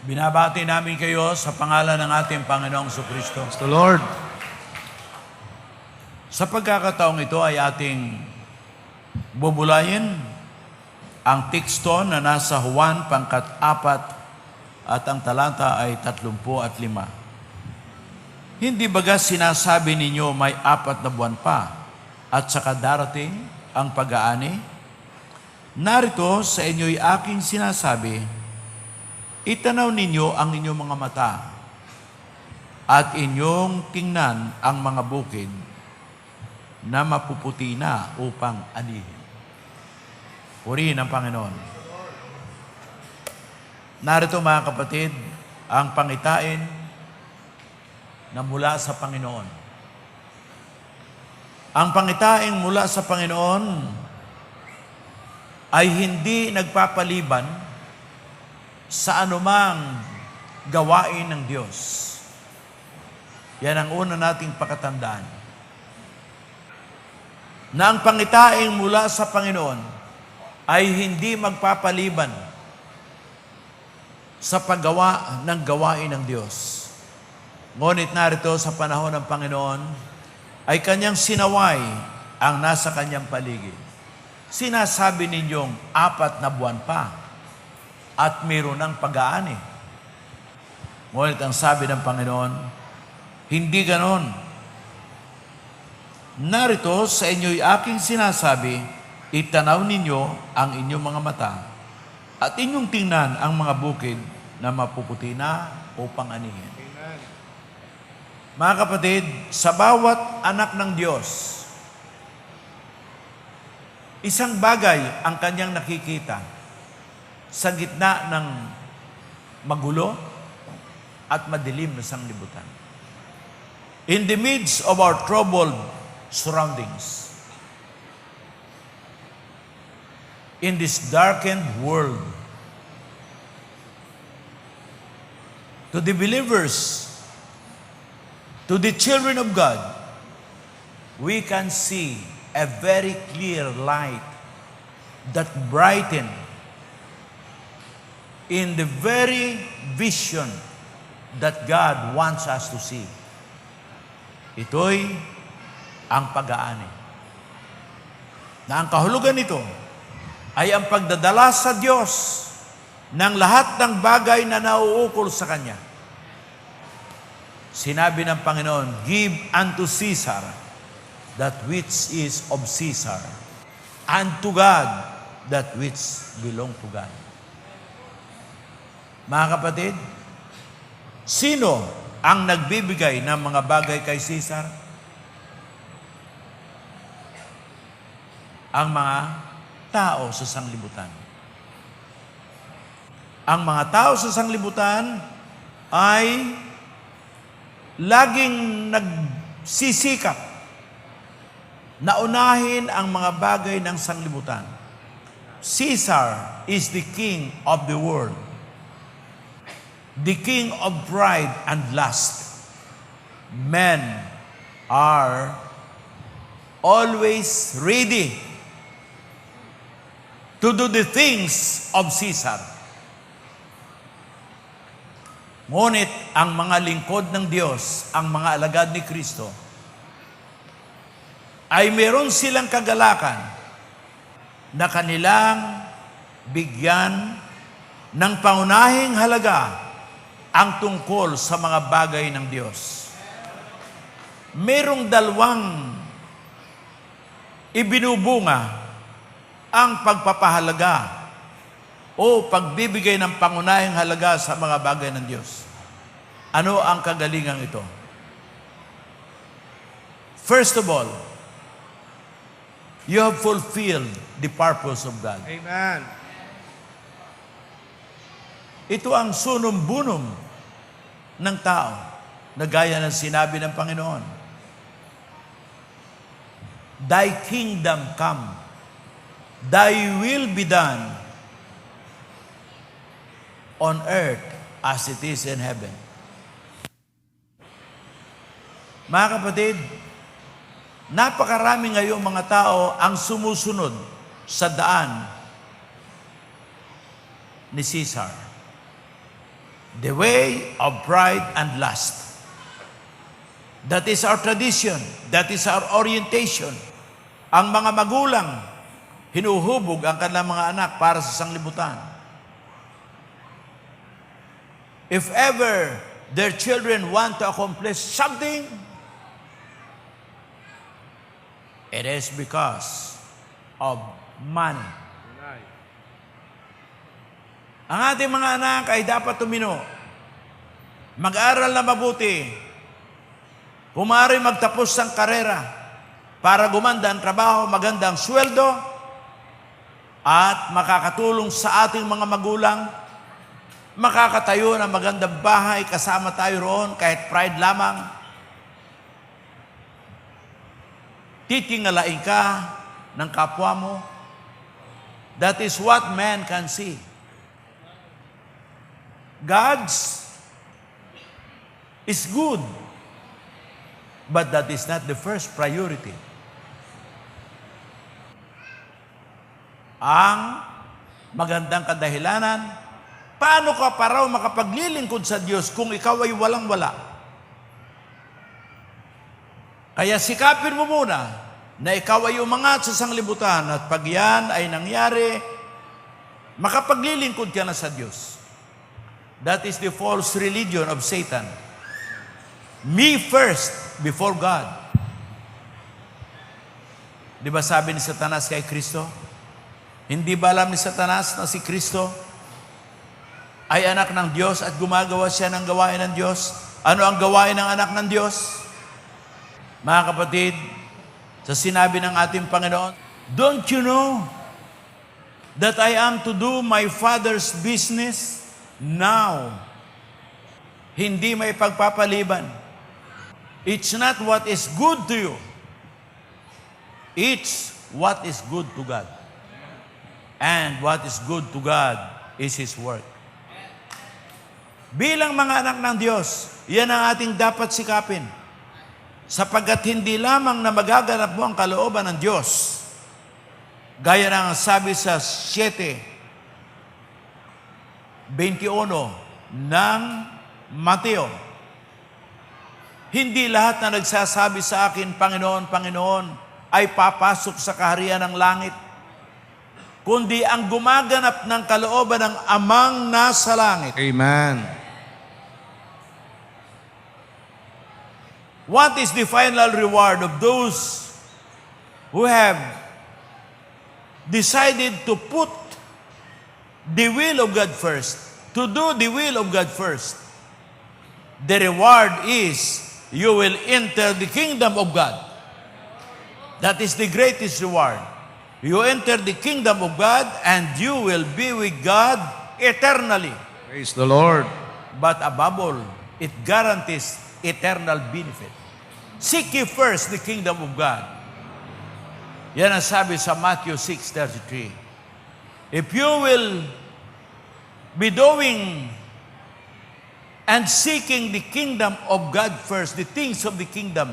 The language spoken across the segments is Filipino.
Binabati namin kayo sa pangalan ng ating Panginoong Kristo. The Lord. Sa pagkakataong ito ay ating bubulayin ang teksto na nasa Juan pangkat apat at ang talanta ay tatlumpu at lima. Hindi baga sinasabi ninyo may apat na buwan pa at saka darating ang pag-aani? Narito sa inyo'y aking sinasabi, itanaw ninyo ang inyong mga mata at inyong tingnan ang mga bukid na mapuputi na upang anihin. Purihin ang Panginoon. Narito mga kapatid, ang pangitain na mula sa Panginoon. Ang pangitain mula sa Panginoon ay hindi nagpapaliban sa anumang gawain ng Diyos. Yan ang una nating pakatandaan na ang pangitaing mula sa Panginoon ay hindi magpapaliban sa paggawa ng gawain ng Diyos. Ngunit narito sa panahon ng Panginoon ay kanyang sinaway ang nasa kanyang paligid. Sinasabi ninyong apat na buwan pa at mayroon ng pag-aani. Ngunit ang sabi ng Panginoon, hindi ganon. Narito sa inyo'y aking sinasabi, itanaw ninyo ang inyong mga mata at inyong tingnan ang mga bukid na mapuputi na upang anihin. Mga kapatid, sa bawat anak ng Diyos, isang bagay ang kanyang nakikita sa gitna ng magulo at madilim na sanglibutan. In the midst of our troubled surroundings. In this darkened world, to the believers, to the children of God, we can see a very clear light that brighten in the very vision that God wants us to see. Ito'y ang pag-aani. Na ang kahulugan nito ay ang pagdadala sa Diyos ng lahat ng bagay na nauukol sa Kanya. Sinabi ng Panginoon, Give unto Caesar that which is of Caesar, and to God that which belong to God. Mga kapatid, sino ang nagbibigay ng mga bagay kay Caesar? ang mga tao sa sanglibutan. Ang mga tao sa sanglibutan ay laging nagsisikap na unahin ang mga bagay ng sanglibutan. Caesar is the king of the world. The king of pride and lust. Men are always ready to do the things of Caesar. Ngunit ang mga lingkod ng Diyos, ang mga alagad ni Kristo, ay meron silang kagalakan na kanilang bigyan ng pangunahing halaga ang tungkol sa mga bagay ng Diyos. Merong dalawang ibinubunga ang pagpapahalaga o pagbibigay ng pangunahing halaga sa mga bagay ng Diyos. Ano ang kagalingan ito? First of all, you have fulfilled the purpose of God. Amen. Ito ang sunom-bunom ng tao na gaya ng sinabi ng Panginoon. Thy kingdom come. Thy will be done on earth as it is in heaven. Mga kapatid, napakarami ngayong mga tao ang sumusunod sa daan ni Caesar. The way of pride and lust. That is our tradition. That is our orientation. Ang mga magulang, hinuhubog ang kanilang mga anak para sa sanglibutan. If ever their children want to accomplish something, it is because of money. Ang ating mga anak ay dapat tumino. Mag-aral na mabuti. Pumari magtapos ng karera para gumanda ang trabaho, magandang sweldo, at makakatulong sa ating mga magulang, makakatayo ng magandang bahay, kasama tayo roon kahit pride lamang. Titingalain ka ng kapwa mo. That is what man can see. God's is good, but that is not the first priority. Ang magandang kadahilanan, paano ka pa raw makapaglilingkod sa Diyos kung ikaw ay walang-wala? Kaya sikapin mo muna na ikaw ay umangat sa sanglibutan at pag yan ay nangyari, makapaglilingkod ka na sa Diyos. That is the false religion of Satan. Me first before God. Di ba sabi ni Satanas kay Kristo? Hindi ba alam ni Satanas na si Kristo ay anak ng Diyos at gumagawa siya ng gawain ng Diyos? Ano ang gawain ng anak ng Diyos? Mga kapatid, sa sinabi ng ating Panginoon, Don't you know that I am to do my Father's business now? Hindi may pagpapaliban. It's not what is good to you. It's what is good to God. And what is good to God is His work. Bilang mga anak ng Diyos, yan ang ating dapat sikapin. Sapagkat hindi lamang na magaganap mo ang kalooban ng Diyos. Gaya ng sabi sa 7, 21 ng Mateo. Hindi lahat na nagsasabi sa akin, Panginoon, Panginoon, ay papasok sa kaharian ng langit. Kundi ang gumaganap ng kalooban ng amang nasa langit. Amen. What is the final reward of those who have decided to put the will of God first, to do the will of God first? The reward is you will enter the kingdom of God. That is the greatest reward. You enter the kingdom of God and you will be with God eternally. Praise the Lord. But above all, it guarantees eternal benefit. Seek ye first the kingdom of God. Yan ang sabi sa Matthew 6.33. If you will be doing and seeking the kingdom of God first, the things of the kingdom,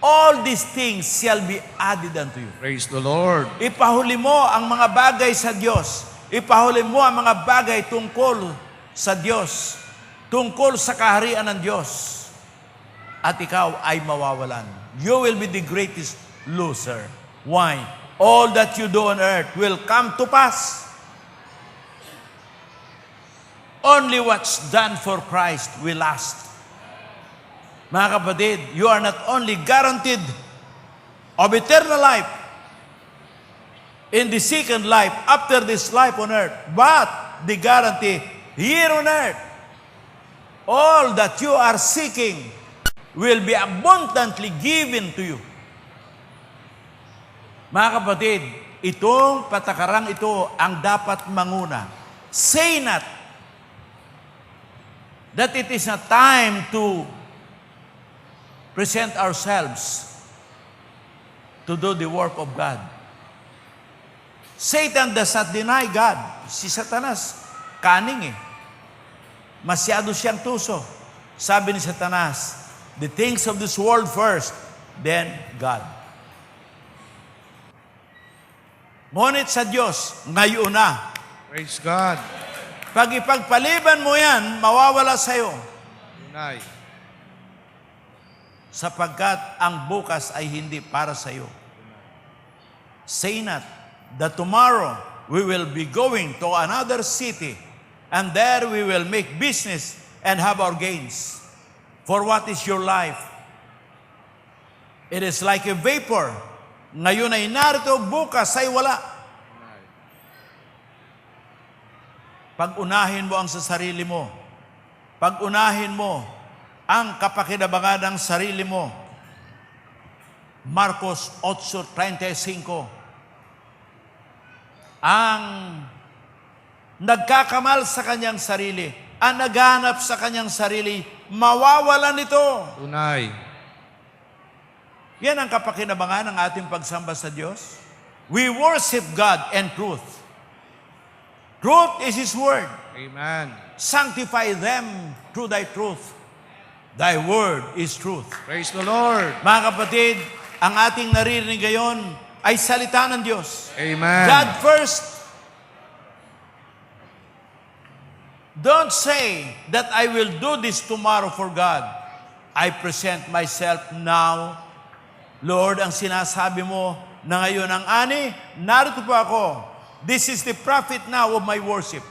all these things shall be added unto you. Praise the Lord. Ipahuli mo ang mga bagay sa Diyos. Ipahuli mo ang mga bagay tungkol sa Diyos. Tungkol sa kaharian ng Diyos. At ikaw ay mawawalan. You will be the greatest loser. Why? All that you do on earth will come to pass. Only what's done for Christ will last. Mga kapatid, you are not only guaranteed of eternal life in the second life after this life on earth, but the guarantee here on earth, all that you are seeking will be abundantly given to you. Mga kapatid, itong patakarang ito ang dapat manguna. Say not that it is not time to present ourselves to do the work of God. Satan does not deny God. Si Satanas, kaning eh. Masyado siyang tuso. Sabi ni Satanas, the things of this world first, then God. Ngunit sa Diyos, ngayon na, Praise God. Pag ipagpaliban mo yan, mawawala sa'yo. Tunay. sapagkat ang bukas ay hindi para sa iyo. Say not that tomorrow we will be going to another city and there we will make business and have our gains. For what is your life? It is like a vapor. Ngayon ay narito, bukas ay wala. Pag-unahin mo ang sa sarili mo. Pag-unahin mo ang kapakinabangan ng sarili mo. Marcos 8.35 Ang nagkakamal sa kanyang sarili, ang naghanap sa kanyang sarili, mawawalan ito. Tunay. Yan ang kapakinabangan ng ating pagsamba sa Diyos. We worship God and truth. Truth is His Word. Amen. Sanctify them through Thy truth. Thy Word is truth. Praise the Lord. Mga kapatid, ang ating naririnig ngayon ay salita ng Diyos. Amen. God first. Don't say that I will do this tomorrow for God. I present myself now. Lord, ang sinasabi mo na ngayon ang ani, narito po ako. This is the profit now of my worship.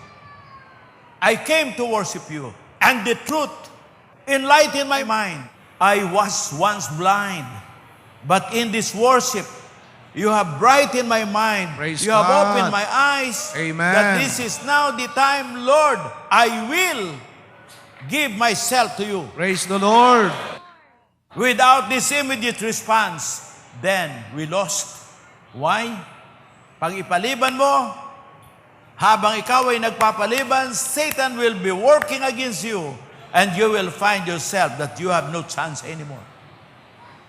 I came to worship you. And the truth enlightened my mind. I was once blind, but in this worship, you have brightened my mind. Praise you have opened my eyes. Amen. That this is now the time, Lord, I will give myself to you. Praise the Lord. Without this immediate response, then we lost. Why? Pag ipaliban mo, habang ikaw ay nagpapaliban, Satan will be working against you and you will find yourself that you have no chance anymore.